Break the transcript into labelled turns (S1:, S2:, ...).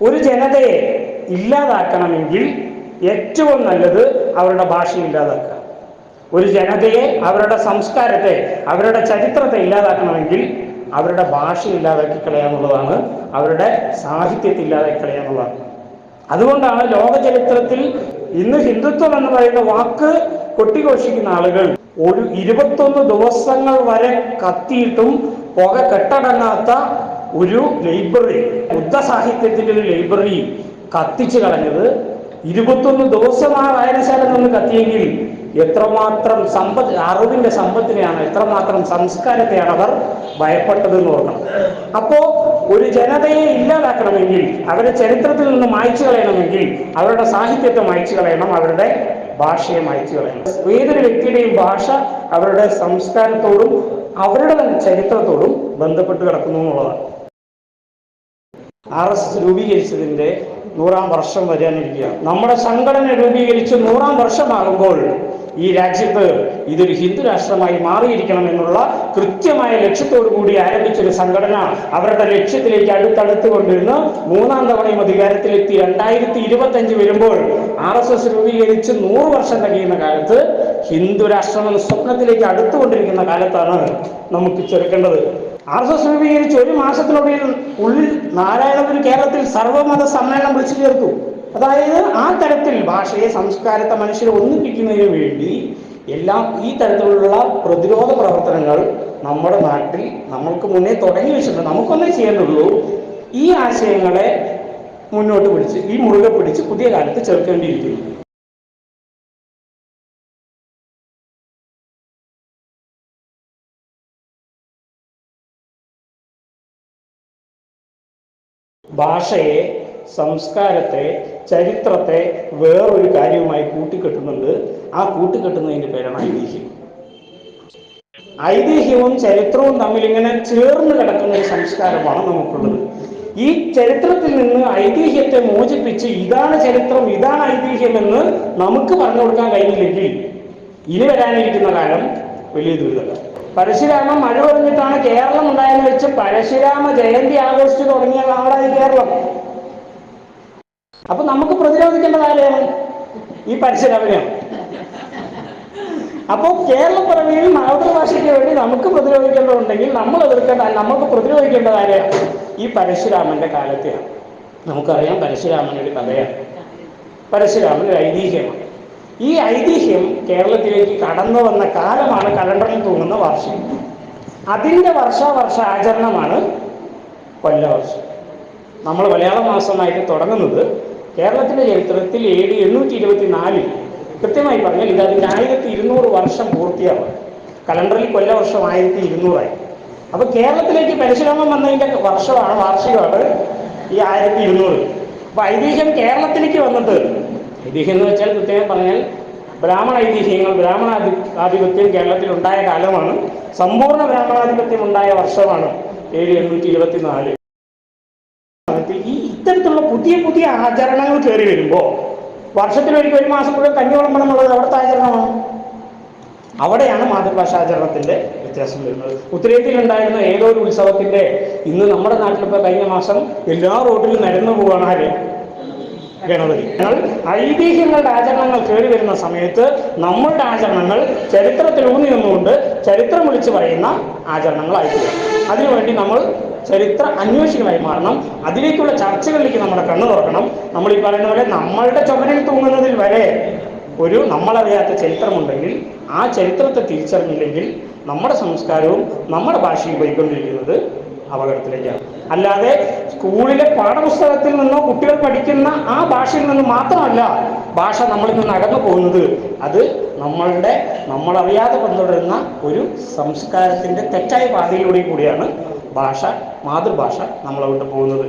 S1: ഒരു ജനതയെ ഇല്ലാതാക്കണമെങ്കിൽ ഏറ്റവും നല്ലത് അവരുടെ ഭാഷ ഇല്ലാതാക്കുക. ഒരു ജനതയെ അവരുടെ സംസ്കാരത്തെ അവരുടെ ചരിത്രത്തെ ഇല്ലാതാക്കണമെങ്കിൽ അവരുടെ ഭാഷ ഇല്ലാതാക്കി കളയാന്നുള്ളതാണ് അവരുടെ സാഹിത്യത്തെ ഇല്ലാതാക്കി കളയാന്നുള്ളതാണ് അതുകൊണ്ടാണ് ലോക ചരിത്രത്തിൽ ഇന്ന് ഹിന്ദുത്വം എന്ന് പറയുന്ന വാക്ക് കൊട്ടിഘോഷിക്കുന്ന ആളുകൾ ഒരു ഇരുപത്തൊന്ന് ദിവസങ്ങൾ വരെ കത്തിയിട്ടും പുക കെട്ടടങ്ങാത്ത ഒരു ലൈബ്രറി ബുദ്ധ സാഹിത്യത്തിന്റെ ഒരു ലൈബ്രറി കത്തിച്ചു കളഞ്ഞത് ഇരുപത്തൊന്ന് ദിവസം ആ വായനശാല നിന്ന് കത്തിയെങ്കിൽ എത്രമാത്രം സമ്പത്ത് അറിവിന്റെ സമ്പത്തിനെയാണ് എത്രമാത്രം സംസ്കാരത്തെയാണ് അവർ ഭയപ്പെട്ടത് എന്ന് ഓർക്കണം. അപ്പോ ഒരു ജനതയെ ഇല്ലാതാക്കണമെങ്കിൽ അവരുടെ ചരിത്രത്തിൽ നിന്ന് മായ്ച്ചു കളയണമെങ്കിൽ അവരുടെ സാഹിത്യത്തെ മായ്ച്ചു കളയണം അവരുടെ ഭാഷയെ മായ്ച്ചു കളയണം. ഏതൊരു വ്യക്തിയുടെയും ഭാഷ അവരുടെ സംസ്കാരത്തോടും അവരുടെ ചരിത്രത്തോടും ബന്ധപ്പെട്ട് കിടക്കുന്നു എന്നുള്ളതാണ്. ആർ എസ് എസ് രൂപീകരിച്ചതിന്റെ നൂറാം വർഷം വരാനിരിക്കുകയാണ്. നമ്മുടെ സംഘടന രൂപീകരിച്ച് നൂറാം വർഷമാകുമ്പോൾ ഈ രാജ്യത്ത് ഇതൊരു ഹിന്ദു രാഷ്ട്രമായി മാറിയിരിക്കണം എന്നുള്ള കൃത്യമായ ലക്ഷ്യത്തോടു കൂടി ആരംഭിച്ചൊരു സംഘടന അവരുടെ ലക്ഷ്യത്തിലേക്ക് അടുത്തടുത്ത് കൊണ്ടിരുന്ന് മൂന്നാം തവണയും അധികാരത്തിലെത്തി. രണ്ടായിരത്തി ഇരുപത്തി അഞ്ച് വരുമ്പോൾ ആർ എസ് എസ് രൂപീകരിച്ച് നൂറ് വർഷം കഴിയുന്ന കാലത്ത് ഹിന്ദു രാഷ്ട്രം എന്ന സ്വപ്നത്തിലേക്ക് അടുത്തുകൊണ്ടിരിക്കുന്ന കാലത്താണ് നമുക്ക് ചെറുക്കേണ്ടത്. ആർ എസ് എസ് രൂപീകരിച്ച് ഒരു മാസത്തിനുള്ളിൽ ഉള്ളിൽ നാരായണപുരം കേരളത്തിൽ സർവമത സമ്മേളനം വിളിച്ചു ചേർത്തു. അതായത് ആ തരത്തിൽ ഭാഷയെ സംസ്കാരത്തെ മനുഷ്യരെ ഒന്നിപ്പിക്കുന്നതിന് വേണ്ടി എല്ലാം ഈ തരത്തിലുള്ള പ്രതിരോധ പ്രവർത്തനങ്ങൾ നമ്മുടെ നാട്ടിൽ നമ്മൾക്ക് മുന്നേ തുടങ്ങി വെച്ചിട്ടുണ്ട്. നമുക്കൊന്നേ ചെയ്യേണ്ടുള്ളൂ ഈ ആശയങ്ങളെ മുന്നോട്ട് പിടിച്ച് ഈ മുറുകെ പിടിച്ച് പുതിയ കാലത്ത് ചേർക്കേണ്ടിയിരിക്കുന്നു. ഭാഷയെ സംസ്കാരത്തെ ചരിത്രത്തെ വേറൊരു കാര്യവുമായി കൂട്ടിക്കെട്ടുന്നുണ്ട്. ആ കൂട്ടിക്കെട്ടുന്നതിന്റെ പേരാണ് ഐതിഹ്യം. ഐതിഹ്യവും ചരിത്രവും തമ്മിൽ ഇങ്ങനെ ചേർന്ന് കിടക്കുന്ന ഒരു സംസ്കാരമാണ് നമുക്കുള്ളത്. ഈ ചരിത്രത്തിൽ നിന്ന് ഐതിഹ്യത്തെ മോചിപ്പിച്ച് ഇതാണ് ചരിത്രം ഇതാണ് ഐതിഹ്യം എന്ന് നമുക്ക് പറഞ്ഞു കൊടുക്കാൻ കഴിഞ്ഞില്ലെങ്കിൽ ഇനി വരാനിരിക്കുന്ന കാലം വലിയ ദുരിതമാണ് പരശുരാമൻ മഴ പറഞ്ഞിട്ടാണ് കേരളം ഉണ്ടായെന്ന് വെച്ച് പരശുരാമ ജയന്തി ആഘോഷിച്ചു തുടങ്ങിയ നാടായി കേരളം. അപ്പൊ നമുക്ക് പ്രതിരോധിക്കേണ്ട കാര്യമാണ് ഈ പരശുരാമനെയാണ്. അപ്പോൾ കേരളപ്പിറവിയിൽ മാതൃഭാഷയ്ക്ക് വേണ്ടി നമുക്ക് പ്രതിരോധിക്കേണ്ടതുണ്ടെങ്കിൽ നമ്മൾ എതിർക്കേണ്ട നമുക്ക് പ്രതിരോധിക്കേണ്ട കാര്യമാണ് ഈ പരശുരാമന്റെ കാലത്തെയാണ്. നമുക്കറിയാം പരശുരാമൻ ഒരു കഥയാണ് പരശുരാമൻ ഒരു ഐതിഹ്യമാണ്. ഈ ഐതിഹ്യം കേരളത്തിലേക്ക് കടന്നു വന്ന കാലമാണ് കലണ്ടറിൽ തൂങ്ങുന്ന വർഷം. അതിന്റെ വർഷാവർഷ ആചരണമാണ് കൊല്ലവർഷം. നമ്മൾ മലയാള മാസമായിട്ട് തുടങ്ങുന്നത് കേരളത്തിന്റെ ചരിത്രത്തിൽ ഡി എണ്ണൂറ്റി ഇരുപത്തി നാലിൽ കൃത്യമായി പറഞ്ഞാൽ ഇത് അതിന്റെ ആയിരത്തി ഇരുന്നൂറ് വർഷം പൂർത്തിയാവും കലണ്ടറിൽ കൊല്ലവർഷം ആയിരത്തി ഇരുന്നൂറായി അപ്പോൾ കേരളത്തിലേക്ക് പരശുരാമൻ വന്നതിന്റെ വർഷമാണ് വാർഷികമാണ് ഈ ആയിരത്തി ഇരുന്നൂറ് അപ്പൊ ഐതിഹ്യം കേരളത്തിലേക്ക് വന്നിട്ട് ഐതിഹ്യം എന്ന് വെച്ചാൽ കൃത്യം പറഞ്ഞാൽ ബ്രാഹ്മണ ഐതിഹ്യങ്ങൾ ബ്രാഹ്മണ ആധിപത്യം കേരളത്തിൽ ഉണ്ടായ കാലമാണ്. സമ്പൂർണ ബ്രാഹ്മണാധിപത്യം ഉണ്ടായ വർഷമാണ് ഏഴ് എണ്ണൂറ്റി ഇരുപത്തി നാല് ഈ ഇത്തരത്തിലുള്ള പുതിയ പുതിയ ആചരണങ്ങൾ കയറി വരുമ്പോൾ വർഷത്തിലൊരിക്കൽ ഒരു മാസം മുഴുവൻ കഞ്ഞി എന്നുള്ളത് അവിടുത്തെ ആചരണമാണ്? അവിടെയാണ് മാതൃഭാഷാചരണത്തിന്റെ വ്യത്യാസം വരുന്നത്. ഉത്തരേന്ത്യയിൽ ഉണ്ടായിരുന്ന ഏതോ ഒരു ഉത്സവത്തിന്റെ ഇന്ന് നമ്മുടെ നാട്ടിലിപ്പോ കഴിഞ്ഞ മാസം എല്ലാ റോഡിലും നരന്നു പോവാണ് ആര് ഗണപതി ഐതിഹ്യങ്ങളുടെ ആചരണങ്ങൾ കയറി വരുന്ന സമയത്ത് നമ്മളുടെ ആചരണങ്ങൾ ചരിത്രത്തിൽ ഊന്നി നിന്നുകൊണ്ട് ചരിത്രം വിളിച്ചു പറയുന്ന ആചരണങ്ങളായിരിക്കും അതിനുവേണ്ടി നമ്മൾ ചരിത്ര അന്വേഷികളായി മാറണം. അതിലേക്കുള്ള ചർച്ചകളിലേക്ക് നമ്മുടെ കണ്ണു തുറക്കണം. നമ്മൾ ഈ പറയുന്ന പോലെ നമ്മളുടെ ചുമരിൽ തൂങ്ങുന്നതിൽ വരെ ഒരു നമ്മളറിയാത്ത ചരിത്രമുണ്ടെങ്കിൽ ആ ചരിത്രത്തെ തിരിച്ചറിഞ്ഞില്ലെങ്കിൽ നമ്മുടെ സംസ്കാരവും നമ്മുടെ ഭാഷയും പോയിക്കൊണ്ടിരിക്കുന്നത് അപകടത്തിലേക്കാണ്. അല്ലാതെ സ്കൂളിലെ പാഠപുസ്തകത്തിൽ നിന്നോ കുട്ടികൾ പഠിക്കുന്ന ആ ഭാഷയിൽ നിന്ന് മാത്രമല്ല ഭാഷ നമ്മളിൽ നിന്ന് അകന്നു പോകുന്നത്. അത് നമ്മളുടെ നമ്മളറിയാതെ പിന്തുടരുന്ന ഒരു സംസ്കാരത്തിന്റെ തെറ്റായ പാതയിലൂടെ കൂടിയാണ് ഭാഷ മാതൃഭാഷ നമ്മളെ പോകുന്നത്.